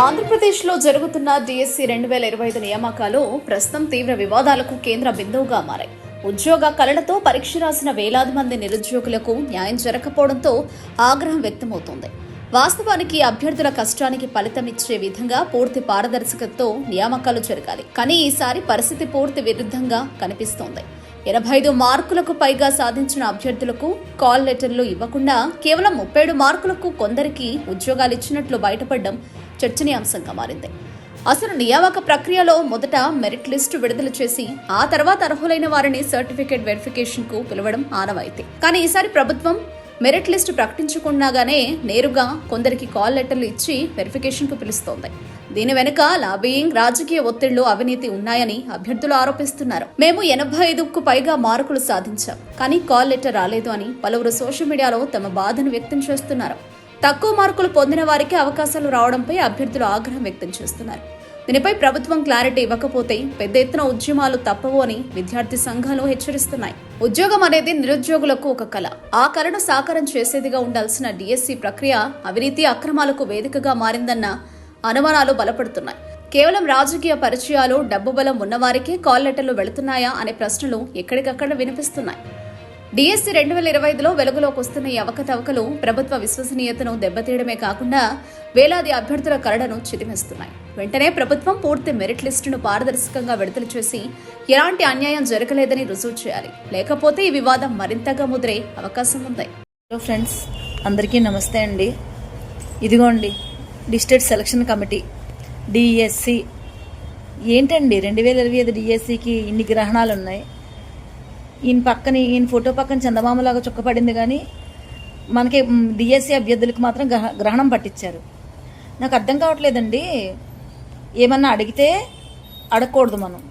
ఆంధ్రప్రదేశ్లో జరుగుతున్న డిఎస్సి రెండు వేల ఇరవై ఐదు నియామకాలు ప్రస్తుతం తీవ్ర వివాదాలకు కేంద్ర బిందువుగా మారాయి. ఉద్యోగ కళలతో పరీక్ష రాసిన వేలాది మంది నిరుద్యోగులకు న్యాయం జరగకపోవడంతో ఆగ్రహం వ్యక్తమవుతోంది. వాస్తవానికి అభ్యర్థుల కష్టానికి ఫలితం ఇచ్చే విధంగా పూర్తి పారదర్శకతతో నియామకాలు జరగాలి. కానీ ఈసారి పరిస్థితి పూర్తి విరుద్ధంగా కనిపిస్తోంది. ఎనభై ఐదు మార్కులకు పైగా సాధించిన అభ్యర్థులకు కాల్ లెటర్లు ఇవ్వకుండా కేవలం ముప్పై ఏడు మార్కులకు కొందరికి ఉద్యోగాలు ఇచ్చినట్లు బయటపడడం చర్చనీయాంశంగా మారింది. అసలు నియామక ప్రక్రియలో మొదట మెరిట్ లిస్టు విడుదల చేసి ఆ తర్వాత అర్హులైన వారిని సర్టిఫికేట్ వెరిఫికేషన్కు పిలవడం ఆనవాయితీ. కానీ ఈసారి ప్రభుత్వం మెరిట్ లిస్టు ప్రకటించకుండానే నేరుగా కొందరికి కాల్ లెటర్లు ఇచ్చి వెరిఫికేషన్కు పిలుస్తోంది. దీని వెనుక లాబియింగ్ రాజకీయ ఒత్తిళ్ళు అవినీతి ఉన్నాయని అభ్యర్థులు ఆరోపిస్తున్నారు. మేము ఎనభై ఐదుకు పైగా మార్కులు సాధించాం. కానీ కాల్ లెటర్ రాలేదు అని పలువురు సోషల్ మీడియాలో తమ బాధను వ్యక్తం చేస్తున్నారు. తక్కువ మార్కులు పొందిన వారికి అవకాశాలు రావడంపై అభ్యర్థులు ఆగ్రహం వ్యక్తం చేస్తున్నారు. దీనిపై ప్రభుత్వం క్లారిటీ ఇవ్వకపోతే పెద్ద ఎత్తున ఉద్యమాలు తప్పవు అని విద్యార్థి సంఘాలు హెచ్చరిస్తున్నాయి. ఉద్యోగం అనేది నిరుద్యోగులకు ఒక కళ. ఆ కళను సాకారం చేసేదిగా ఉండాల్సిన డిఎస్సి ప్రక్రియ అవినీతి అక్రమాలకు వేదికగా మారిందన్న అనుమానాలు బలపడుతున్నాయి. కేవలం రాజకీయ పరిచయాలు డబ్బు బలం ఉన్నవారికే కాల్ లెటర్లు వెళుతున్నాయా అనే ప్రశ్నలు ఎక్కడికక్కడ వినిపిస్తున్నాయి. డిఎస్సి రెండు వేల ఇరవై ఐదులో వెలుగులోకి వస్తున్న ఈ అవకతవకలు ప్రభుత్వ విశ్వసనీయతను దెబ్బతీయడమే కాకుండా వేలాది అభ్యర్థుల కరడను చిదిమేస్తున్నాయి. వెంటనే ప్రభుత్వం పూర్తి మెరిట్ లిస్టును పారదర్శకంగా విడుదల చేసి ఎలాంటి అన్యాయం జరగలేదని రుజువు చేయాలి. లేకపోతే ఈ వివాదం మరింతగా ముదిరే అవకాశం ఉంది. హలో ఫ్రెండ్స్ అందరికీ నమస్తే అండి. ఇదిగోండి డిస్ట్రిక్ట్ సెలక్షన్ కమిటీ డిఎస్సి. ఏంటండి రెండు వేల ఇరవై ఐదు డిఎస్సికి ఇన్ని గ్రహణాలు ఉన్నాయి ఈయన పక్కన ఈయన ఫోటో పక్కన చందమామలాగా చుక్కపడింది కానీ మనకి డిఎస్సి అభ్యర్థులకు మాత్రం గ్రహ గ్రహణం పట్టించారు. నాకు అర్థం కావట్లేదండి. ఏమన్నా అడిగితే అడగకూడదు మనం.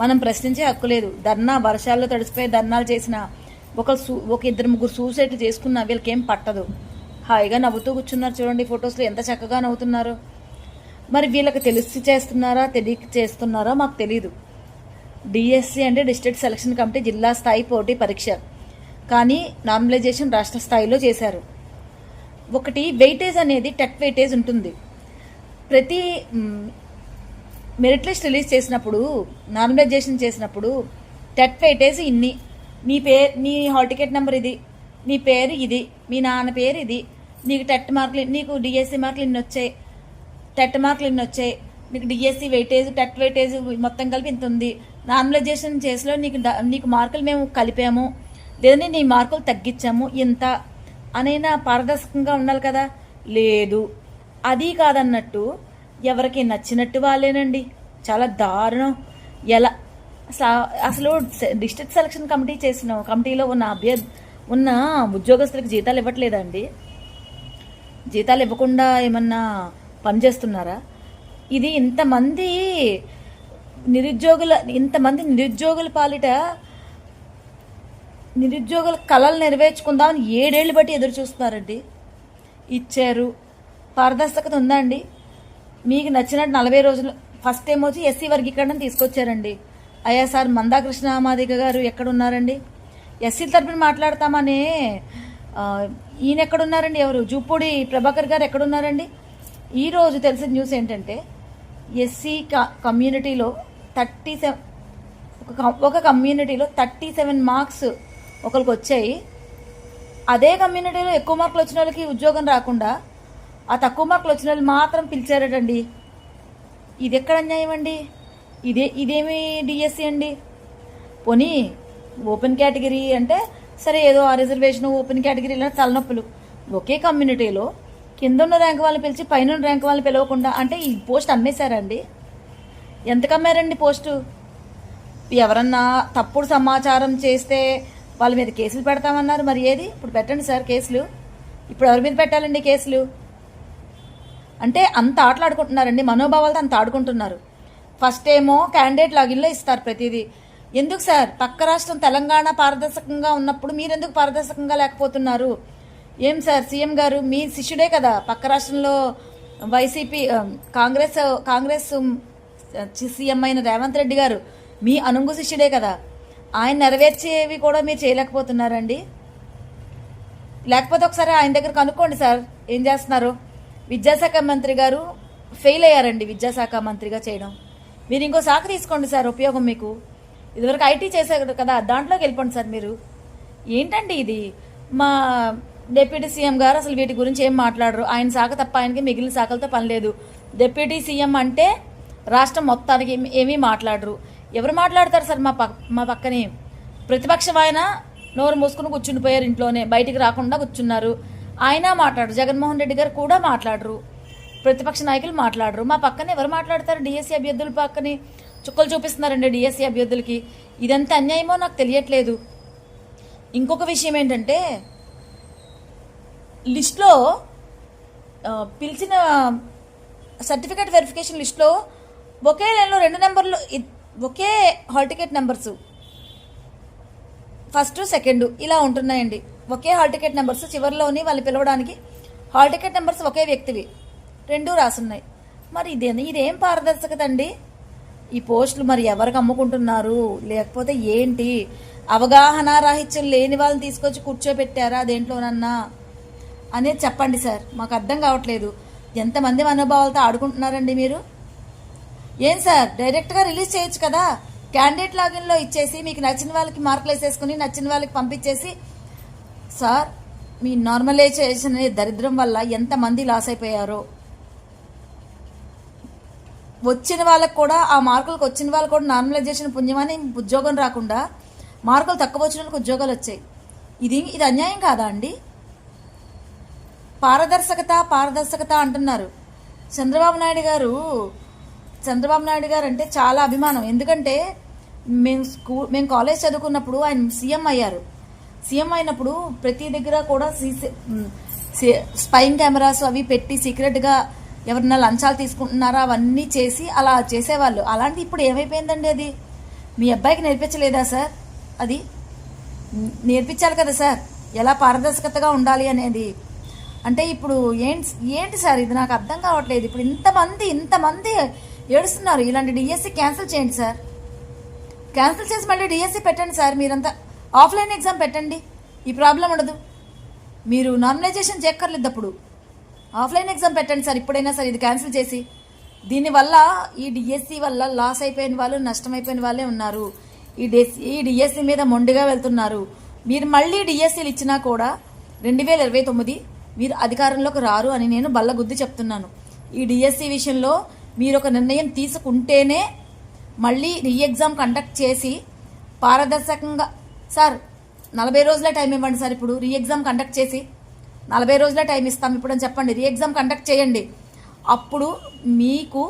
మనం ప్రశ్నించే హక్కు లేదు. ధర్నా వర్షాల్లో తడిసిపోయి ధర్నాలు చేసిన ఒక సూ ఒక ఇద్దరు ముగ్గురు సూసైడ్ చేసుకున్న వీళ్ళకి ఏం పట్టదు. హాయిగా నవ్వుతూ కూర్చున్నారు చూడండి ఫొటోస్లో ఎంత చక్కగా నవ్వుతున్నారు. మరి వీళ్ళకి తెలిసి చేస్తున్నారా తెలియక చేస్తున్నారా మాకు తెలియదు డిఎస్సి అంటే డిస్ట్రిక్ట్ సెలక్షన్ కమిటీ జిల్లా స్థాయి పోటీ పరీక్ష. కానీ నార్మలైజేషన్ రాష్ట్ర స్థాయిలో చేశారు. ఒకటి వెయిటేజ్ అనేది టెట్ వెయిటేజ్ ఉంటుంది. ప్రతి మెరిట్ లిస్ట్ రిలీజ్ చేసినప్పుడు నార్మలైజేషన్ చేసినప్పుడు టెట్ వెయిటేజ్ ఇన్ని. నీ పేరు నీ హాల్ టికెట్ నెంబర్ ఇది నీ పేరు ఇది మీ నాన్న పేరు ఇది నీకు టెట్ మార్కులు నీకు డిఎస్సి మార్కులు ఇన్ని వచ్చాయి టెట్ మార్కులు ఇన్ని వచ్చాయి నీకు డిఎస్సి వెయిటేజ్ టెట్ వెయిటేజ్ మొత్తం కలిపి ఇంత ఉంది నార్మలైజేషన్ చేసిలో నీకు నీకు మార్కులు మేము కలిపాము. లేదంటే నీ మార్కులు తగ్గించాము. ఇంత అనైనా పారదర్శకంగా ఉండాలి కదా? లేదు. అది కాదన్నట్టు ఎవరికి నచ్చినట్టు వాళ్ళేనండి. చాలా దారుణం. ఎలా అసలు డిస్ట్రిక్ట్ సెలక్షన్ కమిటీ చేసిన కమిటీలో ఉన్న అభ్యర్థి ఉన్న ఉద్యోగస్తులకు జీతాలు ఇవ్వట్లేదండి. జీతాలు ఇవ్వకుండా ఏమన్నా పనిచేస్తున్నారా ఇది ఇంతమంది నిరుద్యోగుల ఇంతమంది నిరుద్యోగుల పాలిట నిరుద్యోగుల కళలు నెరవేర్చుకుందామని ఏడేళ్ళు బట్టి ఎదురు చూస్తున్నారండి ఇచ్చారు. పారదర్శకత ఉందండి. మీకు నచ్చినట్టు నలభై రోజులు ఫస్ట్ టైం వచ్చి ఎస్సీ వర్గీకరణ తీసుకొచ్చారండి. అయ్యా సార్ మందాకృష్ణ మాదిగ గారు ఎక్కడున్నారండి? ఎస్సీ తరపున మాట్లాడతామనే ఈయన ఎక్కడున్నారండి ఎవరు? జూపూడి ప్రభాకర్ గారు ఎక్కడున్నారండి? ఈ రోజు తెలిసిన న్యూస్ ఏంటంటే ఎస్సీ కమ్యూనిటీలో థర్టీ సెవెన్. ఒక కమ్యూనిటీలో థర్టీ సెవెన్ మార్క్స్ ఒకరికి వచ్చాయి అదే కమ్యూనిటీలో ఎక్కువ మార్కులు వచ్చిన వాళ్ళకి ఉద్యోగం రాకుండా ఆ తక్కువ మార్కులు వచ్చిన వాళ్ళు మాత్రం పిలిచారటండి. ఇది ఎక్కడ అన్యాయం అండి? ఇదే ఇదేమి డిఎస్సి అండి? పోనీ ఓపెన్ కేటగిరీ అంటే సరే ఏదో ఆ రిజర్వేషన్ ఓపెన్ కేటగిరీలో తలనొప్పులు. ఒకే కమ్యూనిటీలో కింద ఉన్న ర్యాంక్ వాళ్ళని పిలిచి పైన ర్యాంక్ వాళ్ళని పిలవకుండా అంటే ఈ పోస్ట్ అమ్మేశారండి ఎంతకు అమ్మారండి పోస్టు? ఎవరన్నా తప్పుడు సమాచారం చేస్తే వాళ్ళ మీద కేసులు పెడతామన్నారు. మరి ఏది? ఇప్పుడు పెట్టండి సార్ కేసులు. ఇప్పుడు ఎవరి మీద పెట్టాలండి కేసులు? అంటే అంత ఆటలాడుకుంటున్నారండి. మనోభావాలతో అంత ఆడుకుంటున్నారు. ఫస్ట్ ఏమో క్యాండిడేట్ లాగిన్లో ఇస్తారు ప్రతిదీ. ఎందుకు సార్? పక్క రాష్ట్రం తెలంగాణ పారదర్శకంగా ఉన్నప్పుడు మీరెందుకు పారదర్శకంగా లేకపోతున్నారు? ఏం సార్? సీఎం గారు మీ శిష్యుడే కదా. పక్క రాష్ట్రంలో వైసీపీ కాంగ్రెస్ కాంగ్రెస్ సీఎం అయిన రేవంత్ రెడ్డి గారు మీ అనుంగు శిష్యుడే కదా ఆయన నెరవేర్చేవి కూడా మీరు చేయలేకపోతున్నారండి? లేకపోతే ఒకసారి ఆయన దగ్గర కనుక్కోండి సార్ ఏం చేస్తున్నారు? విద్యాశాఖ మంత్రి గారు ఫెయిల్ అయ్యారండి విద్యాశాఖ మంత్రిగా చేయడం. మీరు ఇంకో శాఖ తీసుకోండి సార్ ఉపయోగం మీకు. ఇదివరకు ఐటీ చేశారు కదా దాంట్లోకి వెళ్ళిపోండి సార్ మీరు. ఏంటండి ఇది? మా డిప్యూటీ సీఎం గారు అసలు వీటి గురించి ఏం మాట్లాడరు? ఆయన శాఖ తప్ప ఆయనకి మిగిలిన శాఖలతో పని లేదు. డిప్యూటీ సీఎం అంటే రాష్ట్రం మొత్తానికి ఏమి- ఏమీ మాట్లాడరు. ఎవరు మాట్లాడతారు సార్ మా పక్ మా పక్కనే? ప్రతిపక్షం ఆయన నోరు మూసుకుని కూర్చుండిపోయారు ఇంట్లోనే బయటికి రాకుండా కూర్చున్నారు. ఆయన మాట్లాడరు జగన్మోహన్ రెడ్డి గారు కూడా మాట్లాడరు. ప్రతిపక్ష నాయకులు మాట్లాడరు. మా పక్కన ఎవరు మాట్లాడతారు? డిఎస్సీ అభ్యర్థుల పక్కనే చుక్కలు చూపిస్తున్నారండి డిఎస్సీ అభ్యర్థులకి. ఇదంతా అన్యాయమో నాకు తెలియట్లేదు. ఇంకొక విషయం ఏంటంటే లిస్ట్లో పిలిచిన సర్టిఫికేట్ వెరిఫికేషన్ లిస్ట్లో ఒకే లైన్లో రెండు నెంబర్లు ఒకే hall ticket numbers. First second ఇలా ఉంటున్నాయండి. ఒకే హాల్ టికెట్ నెంబర్స్ చివరిలోని వాళ్ళు పిలవడానికి హాల్ టికెట్ నెంబర్స్ ఒకే వ్యక్తివి. రెండు రాసున్నాయి. మరి ఇదే ఇదేం పారదర్శకత అండి ఈ పోస్టులు మరి ఎవరికి అమ్ముకుంటున్నారు? లేకపోతే ఏంటి? అవగాహన రాహిత్యం లేని వాళ్ళని తీసుకొచ్చి కూర్చోబెట్టారా దేంట్లోనన్నా? అనేది చెప్పండి సార్. మాకు అర్థం కావట్లేదు. ఎంతమంది మనోభావాలతో ఆడుకుంటున్నారండి మీరు? ఏం సార్? డైరెక్ట్గా రిలీజ్ చేయొచ్చు కదా? క్యాండిడేట్ లాగిన్లో ఇచ్చేసి మీకు నచ్చిన వాళ్ళకి మార్కులు వేసేసుకుని నచ్చిన వాళ్ళకి పంపించేసి సార్ మీ నార్మలైజేషన్ అనే దరిద్రం వల్ల ఎంతమంది లాస్ అయిపోయారో? వచ్చిన వాళ్ళకి కూడా ఆ మార్కులకు వచ్చిన వాళ్ళకు కూడా నార్మలైజేషన్ పుణ్యమని ఉద్యోగం రాకుండా మార్కులు తక్కువ వచ్చిన వాళ్ళకి ఉద్యోగాలు వచ్చాయి. ఇది ఇది అన్యాయం కాదా అండి? పారదర్శకత పారదర్శకత అంటున్నారు. చంద్రబాబు నాయుడు గారు చంద్రబాబు నాయుడు గారు అంటే చాలా అభిమానం. ఎందుకంటే మేము స్కూల్ మేము కాలేజ్ చదువుకున్నప్పుడు ఆయన సీఎం అయ్యారు. సీఎం అయినప్పుడు ప్రతి దగ్గర కూడా సీసీ స్పైన్ కెమెరాస్ అవి పెట్టి సీక్రెట్గా ఎవరన్నా లంచాలు తీసుకుంటున్నారా అవన్నీ చేసి అలా చేసేవాళ్ళు. అలాంటి ఇప్పుడు ఏమైపోయిందండి అది? మీ అబ్బాయికి నేర్పించలేదా సార్? అది నేర్పించాలి కదా సార్. ఎలా పారదర్శకతగా ఉండాలి అనేది. అంటే ఇప్పుడు ఏంటి ఏంటి సార్ ఇది? నాకు అర్థం కావట్లేదు. ఇప్పుడు ఇంతమంది ఇంతమంది ఏడుస్తున్నారు. ఇలాంటి డిఎస్సి క్యాన్సిల్ చేయండి సార్. క్యాన్సిల్ చేసి మళ్ళీ డిఎస్సి పెట్టండి సార్. మీరంతా ఆఫ్లైన్ ఎగ్జామ్ పెట్టండి. ఈ ప్రాబ్లం ఉండదు. మీరు నార్మలైజేషన్ చేయక్కర్లేదు అప్పుడు. ఆఫ్లైన్ ఎగ్జామ్ పెట్టండి సార్. ఇప్పుడైనా సార్ ఇది క్యాన్సిల్ చేసి. దీనివల్ల ఈ డిఎస్సి వల్ల లాస్ అయిపోయిన వాళ్ళు నష్టమైపోయిన వాళ్ళే ఉన్నారు. ఈ డిఎస్సి ఈ డిఎస్సి మీద మొండిగా వెళ్తున్నారు. మీరు మళ్ళీ డిఎస్సీలు ఇచ్చినా కూడా రెండు వేల ఇరవై తొమ్మిది మీరు అధికారంలోకి రారు అని నేను బల్లగుద్ది చెప్తున్నాను. ఈ డిఎస్సి విషయంలో మీరు ఒక నిర్ణయం తీసుకుంటేనే మళ్ళీ రీఎగ్జామ్ కండక్ట్ చేసి పారదర్శకంగా సార్ నలభై రోజుల టైం ఇవ్వండి సార్ ఇప్పుడు. రీ ఎగ్జామ్ కండక్ట్ చేసి నలభై రోజుల టైం ఇస్తాం ఇప్పుడు అని చెప్పండి రీఎగ్జామ్ కండక్ట్ చేయండి. అప్పుడు మీకు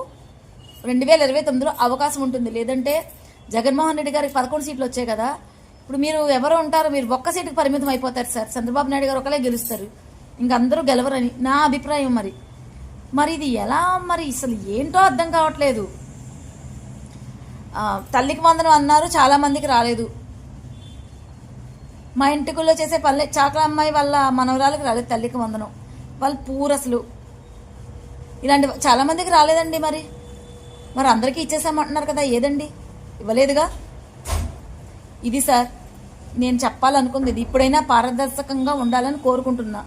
రెండు వేల ఇరవై తొమ్మిదిలో అవకాశం ఉంటుంది. లేదంటే జగన్మోహన్ రెడ్డి గారికి పదకొండు సీట్లు వచ్చాయి కదా. ఇప్పుడు మీరు ఎవరు ఉంటారు మీరు ఒక్క సీటుకి పరిమితం అయిపోతారు సార్. చంద్రబాబు నాయుడు గారు ఒకలే గెలుస్తారు. ఇంకందరూ గెలవరని నా అభిప్రాయం మరి. మరి ఇది ఎలా మరి అసలు ఏంటో అర్థం కావట్లేదు. తల్లికి వందనం అన్నారు చాలా మందికి రాలేదు. మా ఇంటికుల్లో చేసే పల్లె చాకల అమ్మాయి వాళ్ళ మనవరాలకు రాలేదు తల్లికి వందనం. వాళ్ళు పూరసలు ఇలాంటి చాలామందికి రాలేదండి మరి. మరి అందరికీ ఇచ్చేసామంటున్నారు కదా ఏదండి? ఇవ్వలేదుగా? ఇది సార్ నేను చెప్పాలనుకుంది ఇప్పుడైనా పారదర్శకంగా ఉండాలని కోరుకుంటున్నా.